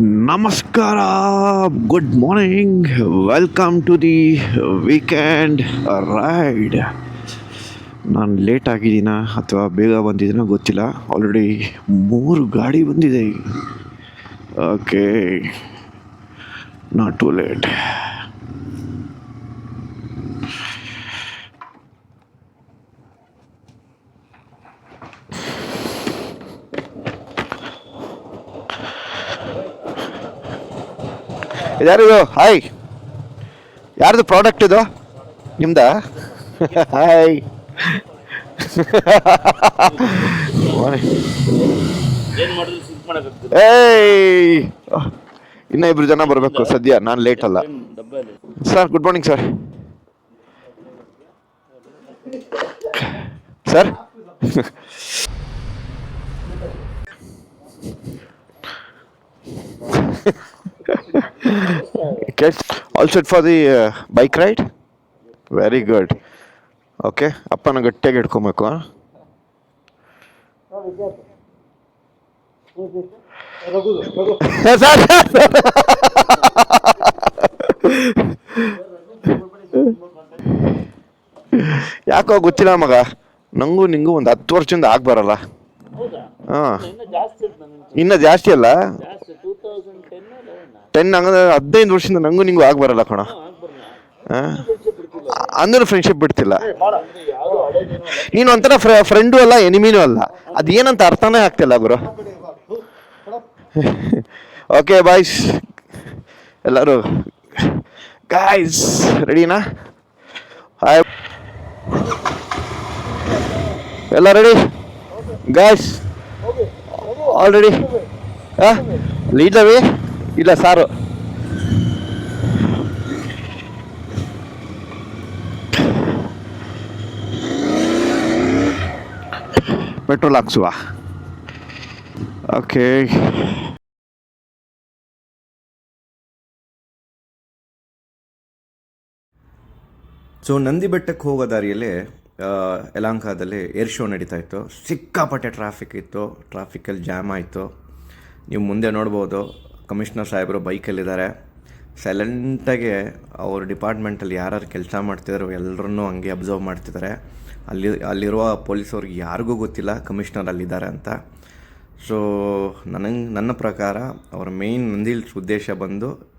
ನಮಸ್ಕಾರ good morning welcome to the weekend ride ನಾನು late ಆಗಿದ್ದೀನ ಅಥವಾ ಬೇಗ ಬಂದಿದ್ದೀನ ಗೊತ್ತಿಲ್ಲ. ಆಲ್ರೆಡಿ ಮೂರು ಗಾಡಿ ಬಂದಿದೆ. ಓಕೆ ನಾಟ್ ಟು ಲೇಟ್ ಇದ್ಯಾರಿದು ಹಾಯ್ ಯಾರ್ದು ಪ್ರಾಡಕ್ಟ್ ಇದು? ನಿಮ್ದ? ಹಾಯ್ ಏಯ್! ಇನ್ನ ಇಬ್ರು ಜನ ಬರಬೇಕು ಸದ್ಯ, ನಾನು ಲೇಟ್ ಅಲ್ಲ. Sir good morning sir sir all for for the bike ride very good okay ಅಪ್ಪನ ಗಟ್ಟಿಯಾಗಿ ಇಟ್ಕೊಬೇಕು ಸರ್ ಯಾಕೋ ಗೊತ್ತಿಲ್ಲ ಮಗ? ನಂಗೂ ನಿಂಗೂ ಒಂದು ಹತ್ತು ವರ್ಷದಿಂದ ಆಗ್ಬಾರಲ್ಲ ಹಾಂ. ಇನ್ನ ಜಾಸ್ತಿ ಅಲ್ಲ? ಟೆನ್ ಹಂಗಂದ್ರೆ ಹದಿನೈದು ವರ್ಷದಿಂದ ನಂಗೂ ನಿಂಗೂ ಆಗ ಬರಲ್ಲ ಕಣ. ಅಂದ್ರೆ ಫ್ರೆಂಡ್ಶಿಪ್ ಬಿಡ್ತಿಲ್ಲ. ನೀನು ಒಂಥರ ಫ್ರೆಂಡು ಅಲ್ಲ ಎನಿಮಿನೂ ಅಲ್ಲ. ಅದೇನಂತ ಅರ್ಥನೇ ಆಗ್ತಿಲ್ಲ ಗುರು. ಓಕೆ ಬಾಯ್ಸ್ ಎಲ್ಲರೂ ಗಾಯ್ಸ್ ರೆಡಿನಾ ಹಾಯ್ ಎಲ್ಲ ರೆಡಿ ಗಾಯ್ಸ್ ಆಲ್ರೆಡಿ ಲೀಡ್ಲವಿ ಇಲ್ಲ ಸಾರು. ಪೆಟ್ರೋಲ್ ಹಾಕ್ಸುವ. ಓಕೆ ಸೊ ನಂದಿ ಬೆಟ್ಟಕ್ಕೆ ಹೋಗೋ ದಾರಿಯಲ್ಲಿ ಯಲಾಂಕಾದಲ್ಲಿ ಯಲಹಂಕದಲ್ಲಿ ಏರ್ ಶೋ ನಡೀತಾ ಇತ್ತು. ಸಿಕ್ಕಾಪಟ್ಟೆ ಟ್ರಾಫಿಕ್ ಇತ್ತು. ಟ್ರಾಫಿಕಲ್ಲಿ ಜಾಮ್ ಆಯಿತು. ನೀವು ಮುಂದೆ ನೋಡ್ಬೋದು. ಕಮಿಷನರ್ ಸಾಹೇಬರು ಬೈಕಲ್ಲಿದ್ದಾರೆ. ಸೈಲೆಂಟಾಗಿ ಅವ್ರ ಡಿಪಾರ್ಟ್ಮೆಂಟಲ್ಲಿ ಯಾರ್ಯಾರು ಕೆಲಸ ಮಾಡ್ತಿದ್ದಾರೋ ಎಲ್ಲರನ್ನೂ ಹಂಗೆ ಅಬ್ಸರ್ವ್ ಮಾಡ್ತಿದ್ದಾರೆ. ಅಲ್ಲಿ, ಅಲ್ಲಿರುವ ಪೊಲೀಸವ್ರಿಗೆ ಯಾರಿಗೂ ಗೊತ್ತಿಲ್ಲ ಕಮಿಷನರ್ ಅಲ್ಲಿದ್ದಾರೆ ಅಂತ. ಸೊ ನನಗೆ, ನನ್ನ ಪ್ರಕಾರ ಅವರ ಮೇಯ್ನ್ ನಂದಿಲ್ ಉದ್ದೇಶ ಬಂದು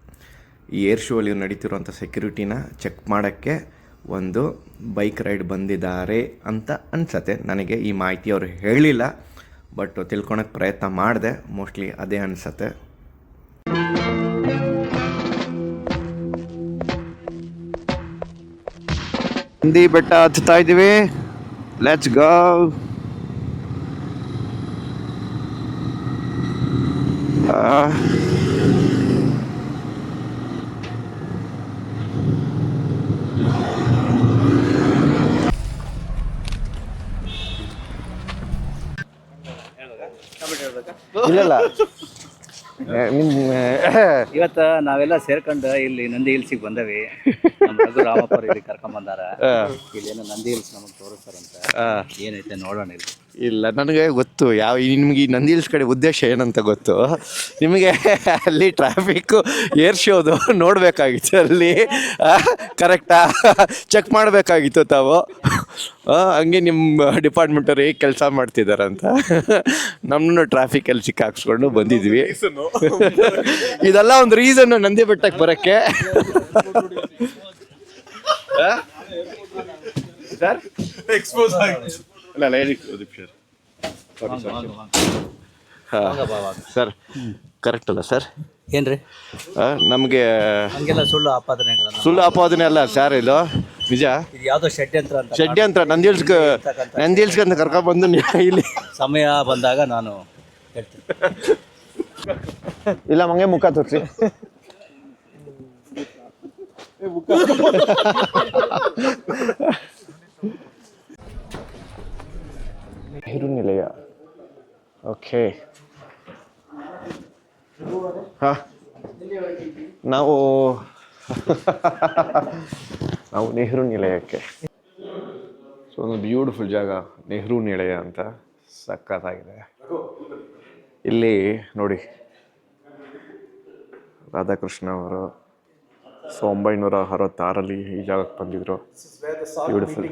ಈ ಏರ್ ಶೋ ಅಲ್ಲಿ ನಡೀತಿರುವಂಥ ಸೆಕ್ಯೂರಿಟಿನ ಚೆಕ್ ಮಾಡೋಕ್ಕೆ ಒಂದು ಬೈಕ್ ರೈಡ್ ಬಂದಿದ್ದಾರೆ ಅಂತ ಅನಿಸತ್ತೆ. ನನಗೆ ಈ ಮಾಹಿತಿ ಅವರು ಹೇಳಿಲ್ಲ ಬಟ್ ತಿಳ್ಕೊಳಕ್ಕೆ ಪ್ರಯತ್ನ ಮಾಡಿದೆ. ಮೋಸ್ಟ್ಲಿ ಅದೇ ಅನಿಸತ್ತೆ. ನಂದಿ ಬೆಟ್ಟ ಹತ್ತಾ ಇದ್ದೀವಿ. ಲೆಟ್ಸ್ ಗೋ ಇಲ್ಲ ನಿಮ್ಮ ಇವತ್ತ ನಾವೆಲ್ಲ ಸೇರ್ಕೊಂಡು ಇಲ್ಲಿ ನಂದಿ ಹಿಲ್ಸಿಗೆ ಬಂದವಿ. ನಮ್ಮ ರಘು ರಾಮಪ್ಪ ಇಲ್ಲಿ ಕರ್ಕೊಂಡ್ ಬಂದಾರ. ಇಲ್ಲೇನೋ ನಂದಿ ಹಿಲ್ಸ್ ನಮಗೆ ತೋರಿಸ್ತಾರಂತ. ಏನೈತೆ ನೋಡೋಣ ಇಲ್ಲಿ. ಇಲ್ಲ, ನನಗೆ ಗೊತ್ತು. ಯಾವ, ನಿಮ್ಗೆ ಈ ನಂದಿ ಹಿಲ್ಸ್ ಕಡೆ ಉದ್ದೇಶ ಏನಂತ ಗೊತ್ತು. ನಿಮಗೆ ಅಲ್ಲಿ ಟ್ರಾಫಿಕ್ಕು ಏರ್ ಶೋದು ನೋಡಬೇಕಾಗಿತ್ತು ಅಲ್ಲಿ. ಕರೆಕ್ಟಾ ಚೆಕ್ ಮಾಡಬೇಕಾಗಿತ್ತು ತಾವು. ಹಂಗೆ ನಿಮ್ಮ ಡಿಪಾರ್ಟ್ಮೆಂಟವ್ರು ಹೇಗೆ ಕೆಲಸ ಮಾಡ್ತಿದ್ದಾರಂತ ನಮ್ಮನ್ನು ಟ್ರಾಫಿಕಲ್ಲಿ ಸಿಕ್ಕಾಕ್ಸ್ಕೊಂಡು ಬಂದಿದ್ವಿ. ಇದೆಲ್ಲ ಒಂದು ರೀಸನ್ನು ನಂದಿ ಬೆಟ್ಟಕ್ಕೆ ಬರೋಕ್ಕೆ. ಸರ್ ಅಲ್ಲ ಅಲ್ಲ ಹೇಳಿ ಸರ್ ಕರೆಕ್ಟ್ ಅಲ್ಲ ಸರ್ ಏನ್ರಿ? ನಮಗೆ ಹಂಗೆಲ್ಲ ಸುಳ್ಳು ಆಪಾದನೆಗಳನ್ನ ಸುಳ್ಳು ಆಪಾದನೆ ಅಲ್ಲ ಸರ್ ಇದು? ನಿಜ? ಇದು ಯಾವ್ದೋ ಷಡ್ಯಂತ್ರ ಅಂತ ಷಡ್ಯಂತ್ರ ನಂದಿಲ್ಸ್ಕ ನಂದಿಲ್ಸ್ಕ ಅಂತ ಕರ್ಕೊಂಡ್ಬಂದು ನೀವು ಇಲ್ಲಿ ಸಮಯ ಬಂದಾಗ ನಾನು ಹೇಳ್ತೀನಿ. ಇಲ್ಲ ಮಂಗೆ ಮುಖ ತೋರಿಸಿ. ನೆಹರು ನಿಲಯ ಓಕೆ. ಹಾಂ. ನಾವು ನಾವು ನೆಹರು ನಿಲಯಕ್ಕೆ. ಸೊ ಒಂದು ಬ್ಯೂಟಿಫುಲ್ ಜಾಗ ನೆಹರು ನಿಲಯ ಅಂತ ಸಕ್ಕತ್ತಾಗಿದೆ ಇಲ್ಲಿ ನೋಡಿ ರಾಧಾಕೃಷ್ಣ ಅವರು ಸೊ ಒಂಬೈನೂರ ಅರವತ್ತಾರಲ್ಲಿ ಈ ಜಾಗಕ್ಕೆ ಬಂದಿದ್ರು. ಬ್ಯೂಟಿಫುಲ್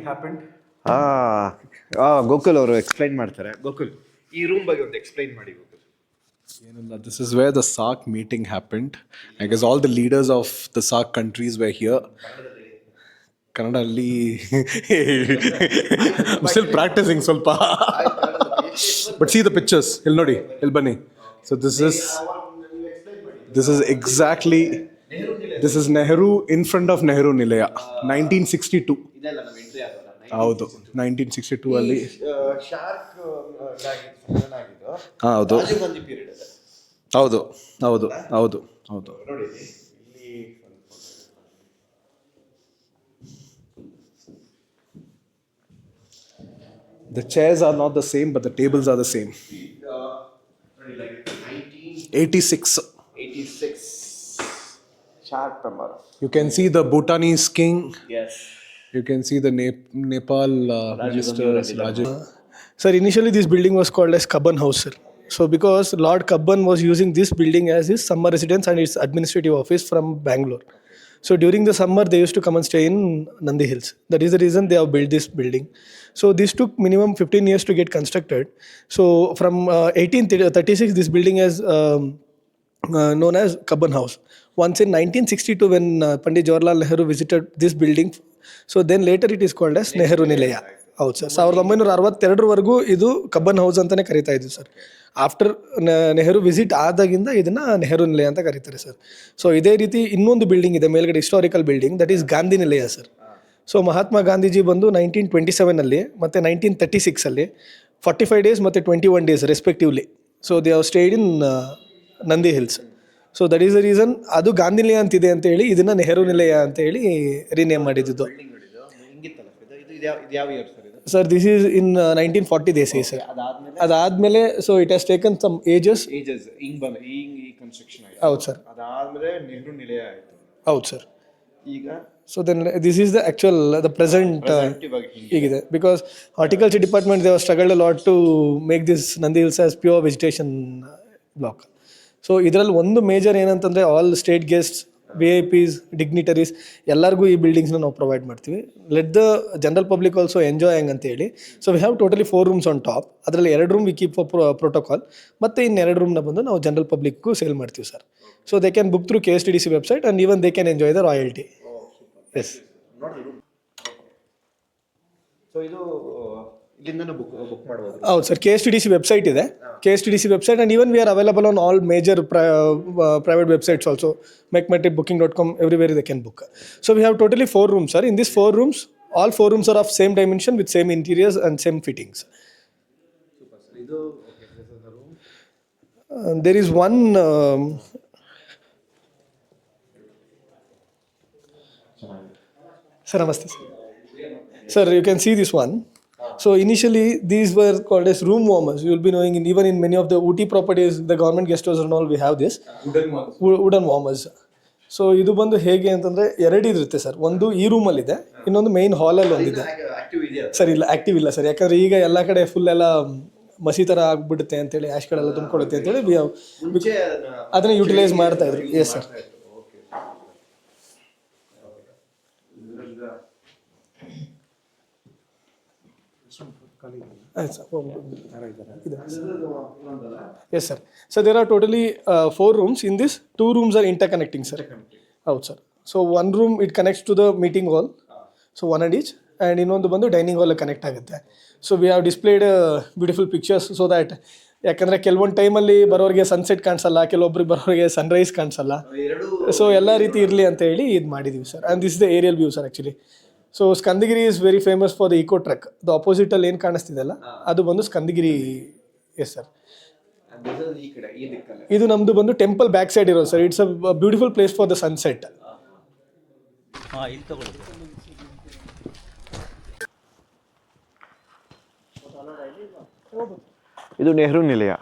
ಗೋಕುಲ್ ಅವರು ಎಕ್ಸ್ಪ್ಲೈನ್ ಮಾಡ್ತಾರೆ ಗೋಕುಲ್ ಈ ರೂಮ್ ಬಗ್ಗೆ ಒಂದು ಎಕ್ಸ್ಪ್ಲೈನ್ ಮಾಡಿ Gokul Yanula, This is where the SARC meeting happened. I guess all the leaders of the SARC countries were here. Kannada ಅಲ್ಲಿ I'm still ಸ್ವಲ್ಪ but see the pictures ಇಲ್ಲಿ ನೋಡಿ ಇಲ್ಲಿ ಬನ್ನಿ so this is this is exactly this is Nehru in front of Nehru Nilaya 1962 ಹೌದು 1962 ಅಲ್ಲಿ shark ಹೌದು ಹೌದು ಹೌದು ಹೌದು ಹೌದು chairs are not the same, but the tables are the same. 86. Eighty six You can see the Bhutanese king. Yes You can see the Nep- Nepal uh, ministers. Rajiv. Sir, initially this building was called as Kabban House, sir. So because Lord Kabban was using this building as his summer residence and its administrative office from Bangalore. So during the summer they used to come and stay in Nandi Hills. That is the reason they have built this building. So this took minimum 15 years to get constructed. So from uh, 1836 this building is um, uh, known as Kabban House. Once in 1962 when uh, Pandit Jawaharlal Nehru visited this building, so then later it is called as Nehru Nilaya ಹೌದು sir. ಸಾವಿರದ ಒಂಬೈನೂರ ಅರವತ್ತೆರಡರವರೆಗೂ ಇದು Cubbon house ಅಂತಾನೆ ಕರಿತಾ ಇದ್ವಿ sir after Nehru visit ಆದಾಗಿಂದ ಇದನ್ನ ನೆಹರು ನಿಲಯ ಅಂತ ಕರೀತಾರೆ ಸರ್. ಸೊ ಇದೇ ರೀತಿ ಇನ್ನೊಂದು ಬಿಲ್ಡಿಂಗ್ ಇದೆ ಮೇಲ್ಗಡೆ historical building that is Gandhi Nilaya sir. So Mahatma Gandhiji ಬಂದು ನೈನ್ಟೀನ್ ಟ್ವೆಂಟಿ ಸೆವೆನಲ್ಲಿ ಮತ್ತು ನೈನ್ಟೀನ್ ತರ್ಟಿ ಸಿಕ್ಸಲ್ಲಿ ಫಾರ್ಟಿ ಫೈವ್ ಡೇಸ್ ಮತ್ತು twenty one days respectively so they are stayed in Nandi hills so that is the reason ಅದು ಗಾಂಧಿ ನಿಲಯ ಅಂತಿದೆ ಅಂತ ಹೇಳಿ ಇದನ್ನ ನೆಹರು ನಿಲಯ ಅಂತ ಹೇಳಿ ರಿನೇಮ್ ಮಾಡಿದ್ದು. Sir this is in nineteen forty days sir ಅದಾದ್ಮೇಲೆ? So it has taken some ages ages ಹಿಂಗ್ ಬಂದ ಹಿಂಗ್ ಈ ಕನ್ಸ್ಟ್ರಕ್ಷನ್ ಆಯ್ತು. ಹೌದು ಸರ್ ಅದಾದ್ಮೇಲೆ ನೆಹರು ನಿಲಯ ಆಯ್ತು. ಹೌದು ಸರ್ ಈಗ? So then this is the actual the present ಈಗಿದೆ because horticulture department they've struggled lot to make this Nandi hills as pure vegetation block so ಇದರಲ್ಲಿ ಒಂದು ಮೇಜರ್ ಏನಂತಂದರೆ all state guests V I Ps dignitaries ಎಲ್ಲರಿಗೂ ಈ ಬಿಲ್ಡಿಂಗ್ಸ್ನ ನಾವು provide ಮಾಡ್ತೀವಿ. Let the general public also enjoy ಅಂತ ಅಂತೇಳಿ so we have totally four rooms on top ಅದರಲ್ಲಿ ಎರಡು ರೂಮ್ ವಿ ಕೀಪ್ ಪ್ರೋಟೋಕಾಲ್ ಮತ್ತು ಇನ್ನು ಎರಡು ರೂಮ್ನ ಬಂದು ನಾವು ಜನರಲ್ ಪಬ್ಲಿಕ್ಗೂ ಸೇಲ್ ಮಾಡ್ತೀವಿ sir so they can book through K S T D C website and even they can enjoy the royalty yes so ಇದು ಮಾಡ್ಬೋದು. ಹೌದು sir K S T D C website ಇದೆ. K S T D C website and even we are available on all major private websites also MakeMyTrip booking dot com everywhere they can book so we have totally four rooms sir in this four rooms all four rooms are of same dimension with same interiors and same fittings there is one sir ನಮಸ್ತೆ sir sir you can see this one. So initially, these were called as room warmers. You will be knowing, in, even in many of the Ooty properties, the government guest houses and all, we have this Wo- wooden warmers. So ಇದು ಬಂದು ಹೇಗೆ ಅಂತಂದ್ರೆ ಎರಡು ಇರುತ್ತೆ sir ಒಂದು ಈ ರೂಮಲ್ಲಿದೆ ಇನ್ನೊಂದು main ಹಾಲಲ್ಲಿ ಒಂದಿದೆ ಆಕ್ಟಿವ್ ಇದೆಯಾ ಸರ್ ಇಲ್ಲ ಆಕ್ಟಿವ್ ಇಲ್ಲ ಸರ್ ಯಾಕಂದ್ರೆ ಈಗ ಎಲ್ಲ ಕಡೆ ಫುಲ್ ಎಲ್ಲ ಮಸಿ ಥರ ಆಗ್ಬಿಡುತ್ತೆ ಅಂತೇಳಿ ಆಶ್ಗಳೆಲ್ಲ ತುಂಬಿಕೊಳ್ಳುತ್ತೆ ಅಂತೇಳಿ have- ಮುಂಚೆ ಅದನ್ನ ಅದನ್ನ ಯುಟಿಲೈಸ್ ಮಾಡ್ತಾ ಇದ್ರು yes sir yes sir sir. There are totally four rooms in this two rooms are interconnecting sir ಹೌದು sir so one room it connects to the meeting hall so one and each and ಇನ್ನೊಂದು ಬಂದು dining hall connect ಆಗುತ್ತೆ. So we have displayed beautiful pictures so that ಯಾಕಂದರೆ ಕೆಲವೊಂದು ಟೈಮಲ್ಲಿ ಬರೋರಿಗೆ sunset ಕಾಣಿಸಲ್ಲ ಕೆಲವೊಬ್ರಿಗೆ ಬರೋರಿಗೆ Sunrise ಕಾಣಿಸಲ್ಲ. So ಎಲ್ಲ ರೀತಿ ಇರಲಿ ಅಂತ ಹೇಳಿ ಇದು ಮಾಡಿದ್ದೀವಿ sir and this the aerial view sir actually so Skandagiri is very famous for the eco trek the ಆಪೋಸಿಟಲ್ಲಿ ಏನು ಕಾಣಿಸ್ತಿದೆಯಲ್ಲ? ಅದು ಬಂದು ಸ್ಕಂದಗಿರಿ ಎಸ್ ಸರ್ ಈ ಕಡೆ ಈ ದಿಕ್ಕಲ್ಲಿ. ಇದು ನಮ್ಮದು ಬಂದು ಟೆಂಪಲ್ ಬ್ಯಾಕ್ ಸೈಡ್ ಇರೋದು sir it's a beautiful place for the sunset ಹಾಂ ಇಲ್ಲಿ ತಗೊಳ್ಳಿ. ಇದು ನೆಹರು ನಿಲಯ.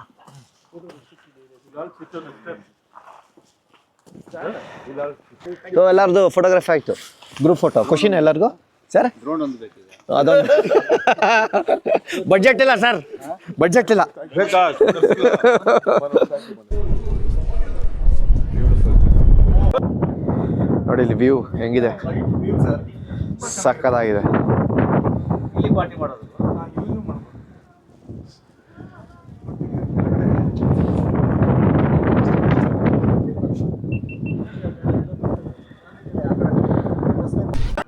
ಸೊ ಎಲ್ಲರದು ಫೋಟೋಗ್ರಫಿ ಆಯಿತು? ಗ್ರೂಪ್ ಫೋಟೋ ಖುಷಿನ ಎಲ್ಲರಿಗೂ ಸರ್ ಡ್ರೋನ್ ಒಂದು ಬೇಕಿದೆ. ಅದೊಂದು. ಬಡ್ಜೆಟ್ ಇಲ್ಲ ಸರ್ ಬಜೆಟ್ ಇಲ್ಲ. ನೋಡಿ ಇಲ್ಲಿ ವ್ಯೂ ಹೆಂಗಿದೆ? ಸಕ್ಕದಾಗಿದೆ ಇಲ್ಲಿ ಪಾರ್ಟಿ ಮಾಡೋದು.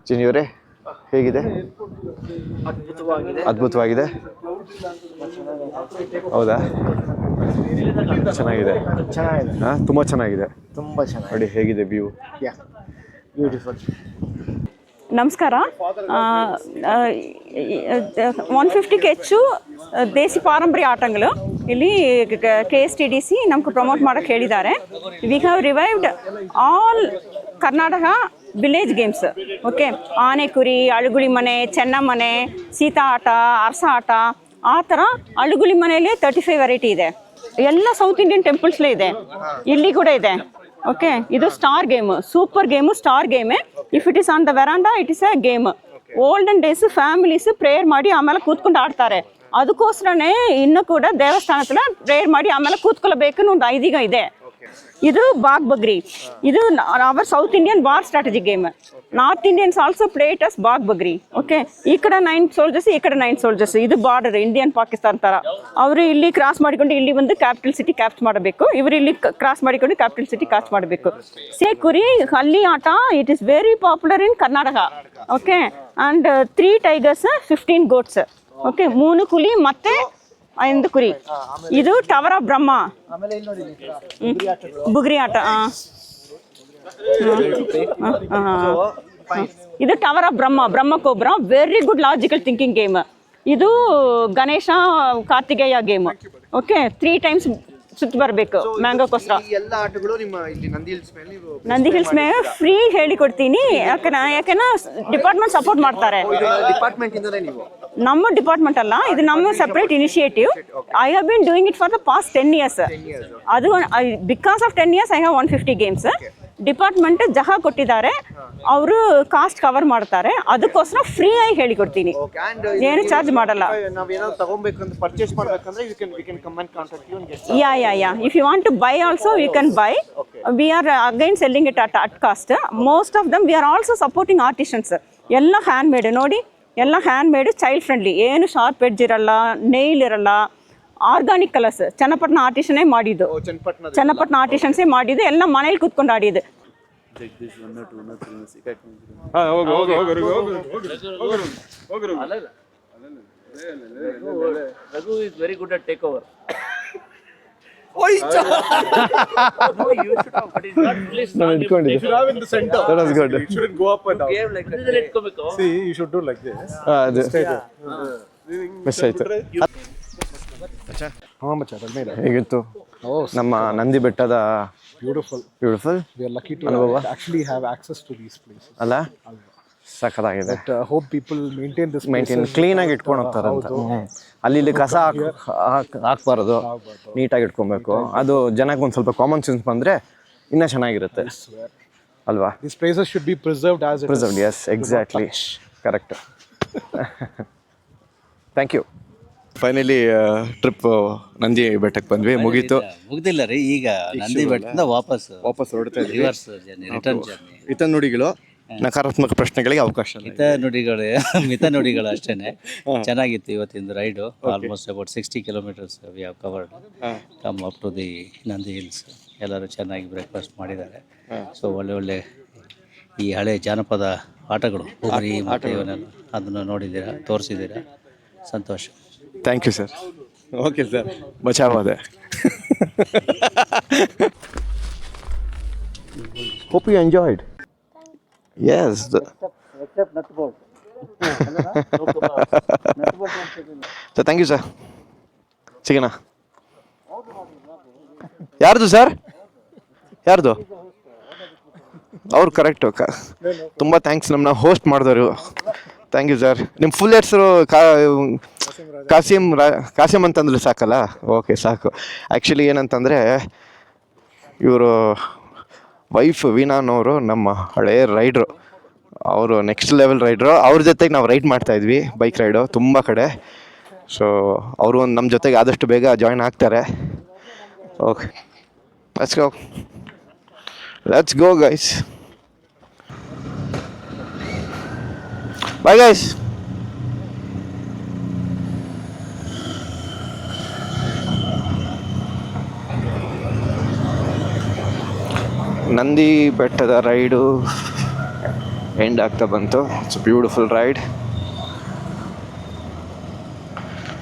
ಚಿನಿಯವರೇ ಹೇಗಿದೆ? ಅದ್ಭುತವಾಗಿದೆ. ಹೌದಾ? ಚೆನ್ನಾಗಿದೆ. ಹಾಂ ತುಂಬ ಚೆನ್ನಾಗಿದೆ. ತುಂಬ ಚೆನ್ನಾಗಿ ನೋಡಿ ಹೇಗಿದೆ ವ್ಯೂ ಬ್ಯೂಟಿಫುಲ್ ನಮಸ್ಕಾರ. ಒನ್ ಫಿಫ್ಟಿಗೆ ಹೆಚ್ಚು ದೇಸಿ ಪಾರಂಪರ್ಯ ಆಟಗಳು. ಇಲ್ಲಿ K S T D C ನಮ್ಗೆ ಪ್ರಮೋಟ್ ಮಾಡೋಕ್ಕೆ ಹೇಳಿದ್ದಾರೆ. We have revived all Karnataka village games okay ಆನೆ ಕುರಿ ಅಳುಗುಳಿ ಮನೆ, ಚೆನ್ನ ಮನೆ, ಸೀತಾ ಆಟ, ಅರಸ ಆಟ, ಆ ಥರ ಅಳುಗುಳಿ ಮನೆಯಲ್ಲಿ ತರ್ಟಿ ಫೈವ್ ವೆರೈಟಿ ಇದೆ. ಎಲ್ಲ ಸೌತ್ ಇಂಡಿಯನ್ ಟೆಂಪಲ್ಸ್ಲೇ ಇದೆ. ಇಲ್ಲಿ ಕೂಡ ಇದೆ. ಓಕೆ ಇದು star game super game star ಗೇಮೇ if it is on the veranda it is a game olden days families prayer ಮಾಡಿ ಆಮೇಲೆ ಕೂತ್ಕೊಂಡು ಆಡ್ತಾರೆ. ಅದಕ್ಕೋಸ್ಕರನೇ ಇನ್ನೂ ಕೂಡ ದೇವಸ್ಥಾನದಲ್ಲ ಪ್ರೇಯರ್ ಮಾಡಿ ಆಮೇಲೆ ಕೂತ್ಕೊಳ್ಳಬೇಕು ಒಂದು ಐದೀಗ ಇದೆ. ಇದು ಬಾಗ್ ಬಗ್ರಿ. ಇದು our south Indian board strategy game north Indians also play it as Bagh ಬಗ್ರಿ. ಓಕೆ ಈ ಕಡೆ ನೈನ್ ಸೋಲ್ಜರ್ಸ್ ಈ ಕಡೆ ನೈನ್ ಸೋಲ್ಜರ್ಸ್ ಇದು ಬಾರ್ಡರ್ ಇಂಡಿಯನ್ ಪಾಕಿಸ್ತಾನ್ ತರ. ಅವರು ಇಲ್ಲಿ ಕ್ರಾಸ್ ಮಾಡಿಕೊಂಡು ಇಲ್ಲಿ ಬಂದು ಕ್ಯಾಪಿಟಲ್ ಸಿಟಿ ಕ್ಯಾಪ್ಚ್ ಮಾಡಬೇಕು. ಇವರು ಇಲ್ಲಿ ಕ್ರಾಸ್ ಮಾಡಿಕೊಂಡು ಕ್ಯಾಪಿಟಲ್ ಸಿಟಿ ಕ್ಯಾಚ್ ಮಾಡಬೇಕು. ಸೇ ಕುರಿ, ಹಲ್ಲಿ ಆಟ it is very popular in Karnataka okay and three tigers fifteen goats okay moon ಕುಲಿ ಮತ್ತೆ ಐದು ಕುರಿ. ಇದು ಟವರ್ ಆಫ್ ಬ್ರಹ್ಮ. ಆಮೇಲೆ ಇಲ್ಲಿ ನೋಡಿ ಈ ತರ ಬುಗ್ರಿ ಆಟ. ಇದು tower of Brahma ಬ್ರಹ್ಮಕೋಬ್ರ very good logical thinking game ಇದು Ganesha Kartikeya game okay three times ಸುತ್ತ ಬರಬೇಕು ಮ್ಯಾಂಗೋಕ್ಕೋಸ್ಕರ ಎಲ್ಲ ಆಟಗಳು ನಿಮ್ಮ ಇಲ್ಲಿ ನಂದಿ ಹಿಲ್ಸ್ ಮೇಲೆ ನೀವು ನಂದಿ ಹಿಲ್ಸ್ ಮೇಲೆ ಫ್ರೀ ಹೇಳಿಕೊಡ್ತೀನಿ ಯಾಕನ ಯಾಕಂದ್ರೆ ಡಿಪಾರ್ಟ್ಮೆಂಟ್ ಸಪೋರ್ಟ್ ಮಾಡ್ತಾರೆ. ಡಿಪಾರ್ಟ್ಮೆಂಟ್ ಇಂದಲೇ ನೀವು? ನಮ್ಮ ಡಿಪಾರ್ಟ್ಮೆಂಟ್ ಅಲ್ಲ ಇದು ನಮ್ಮ separate initiative I have been doing it for the past ten years ಅದು because of ten years I have one fifty games department ಜಹ ಕೊಟ್ಟಿದ್ದಾರೆ. ಅವರು ಕಾಸ್ಟ್ ಕವರ್ ಮಾಡ್ತಾರೆ. ಅದಕ್ಕೋಸ್ಕರ ಫ್ರೀ ಆಗಿ ಹೇಳಿಕೊಡ್ತೀನಿ. ಏನು ಚಾರ್ಜ್ ಮಾಡಲ್ಲ. Yeah yeah yeah if you want to buy also you can buy we are again selling it at at cost most of them we are also supporting artisans ಎಲ್ಲ hand made ನೋಡಿ ಎಲ್ಲ hand made child friendly ಏನು sharp edge ಇರಲ್ಲ nail ಇರಲ್ಲ organic colours Channapatna ಆರ್ಟಿಷನೇ ಮಾಡಿದ್ದು. ಚನ್ನಪಟ್ಟಣ ಆರ್ಟಿಷನ್ಸೇ ಮಾಡಿದ್ದು ಎಲ್ಲ ಮನೇಲಿ ಕೂತ್ಕೊಂಡು ಆಡಿದ್ದು. Raghu is very good at take over miss ಆಯ್ತು How much are made? ಹೇಗಿತ್ತು? ನಮ್ಮ ನಂದಿ ಬೆಟ್ಟದ beautiful beautiful We are lucky to actually have access to these places. ಅಲ್ಲ? ಸಖತ್ತಾಗಿದೆ. But people hope people maintain this maintain. ಕ್ಲೀನಾಗಿ ಇಟ್ಕೊಂಡು ಹೋಗ್ತಾರೆ ಅಂತ. ಅಲ್ಲಿ ಇಲ್ಲಿ ಕಸ ಹಾಕ್ ಹಾಕ್- ಹಾಕ್ಬಾರ್ದು. ನೀಟಾಗಿ ಇಟ್ಕೊಬೇಕು. ಅದು ಜನಕ್ಕೆ ಒಂದು ಸ್ವಲ್ಪ ಕಾಮನ್ ಸೆನ್ಸ್ ಬಂದರೆ ಇನ್ನೂ ಚೆನ್ನಾಗಿರುತ್ತೆ. ಅಲ್ವಾ? These places should be preserved as. Preserved yes exactly correct thank you finally trip Nandi ಬೆಟ್ಟಕ್ಕೆ ಬಂದ್ವಿ. ಮುಗೀತು. ಮುಗ್ದಿಲ್ಲ ರೀ ಈಗ ನಂದಿ ಬೆಟ್ಟದಿಂದ ವಾಪಸ್ ವಾಪಸ್ ಹೊರಡ್ತಾ ಇದ್ದೀವಿ. ರಿವರ್ಸ್ ಜರ್ನಿ ರಿಟರ್ನ್ ಜರ್ನಿ ಹಿತ ನುಡಿಗಳು ನಕಾರಾತ್ಮಕ ಪ್ರಶ್ನೆಗಳಿಗೆ ಅವಕಾಶ ಮಿತ ನುಡಿಗಳು ಮಿತ ನುಡಿಗಳು ಅಷ್ಟೇನೆ. ಚೆನ್ನಾಗಿತ್ತು ಇವತ್ತಿಂದು ride almost about sixty kilometres we have covered come up to the Nandi hills ಎಲ್ಲರೂ ಚೆನ್ನಾಗಿ ಬ್ರೇಕ್ಫಾಸ್ಟ್ ಮಾಡಿದ್ದಾರೆ. ಸೊ ಒಳ್ಳೆ ಒಳ್ಳೆ ಈ ಹಳೆ ಜಾನಪದ ಆಟಗಳು. ಬುಗುರಿ ಮತ್ತು ಇವನ್ನೆಲ್ಲ ಅದನ್ನು ನೋಡಿದ್ದೀರಾ ತೋರಿಸಿದ್ದೀರಾ? ಸಂತೋಷ. Thank you sir okay sir ಬಚಾವಾದೆ hope you enjoyed yes sir thank you sir ಸಿಗೋಣ ಯಾರ್ದು ಸರ್ ಯಾರ್ದು? ಅವ್ರು ಕರೆಕ್ಟು ಕ ತುಂಬ ಥ್ಯಾಂಕ್ಸ್ ನಮ್ಮನ್ನ ಹೋಸ್ಟ್ ಮಾಡಿದವರು. ಥ್ಯಾಂಕ್ ಯು ಸರ್ ನಿಮ್ಮ ಫುಲ್ ಹೆಸರು ಕಾ ಕಾಸಿಮ್ ರಾ ಕಾಸಿಮ್ ಅಂತಂದ್ರೆ ಸಾಕಲ್ಲ? ಓಕೆ ಸಾಕು. ಆ್ಯಕ್ಚುಲಿ ಏನಂತಂದರೆ, ಇವರು ವೈಫ್ ವೀಣಾನವರು ನಮ್ಮ ಹಳೆಯ ರೈಡ್ರು ಅವರು ನೆಕ್ಸ್ಟ್ ಲೆವೆಲ್ ರೈಡ್ರು ಅವ್ರ ಜೊತೆಗೆ ನಾವು ರೈಡ್ ಮಾಡ್ತಾಯಿದ್ವಿ ಬೈಕ್ ರೈಡು ತುಂಬ ಕಡೆ. ಸೊ ಅವರು ಒಂದು ನಮ್ಮ ಜೊತೆಗೆ ಆದಷ್ಟು ಬೇಗ ಜಾಯ್ನ್ ಆಗ್ತಾರೆ. Okay let's go let's go guys bye guys. Nandi ಬೆಟ್ಟದ ರೈಡು ಎಂಡ್ ಆಗ್ತಾ ಬಂತು. ಇಟ್ಸ್ ಬ್ಯೂಟಿಫುಲ್ ರೈಡ್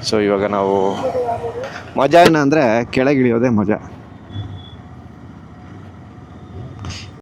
ಸೊ ಇವಾಗ ನಾವು ಮಜಾ ಏನಂದರೆ ಕೆಳಗಿಳಿಯೋದೇ ಮಜಾ.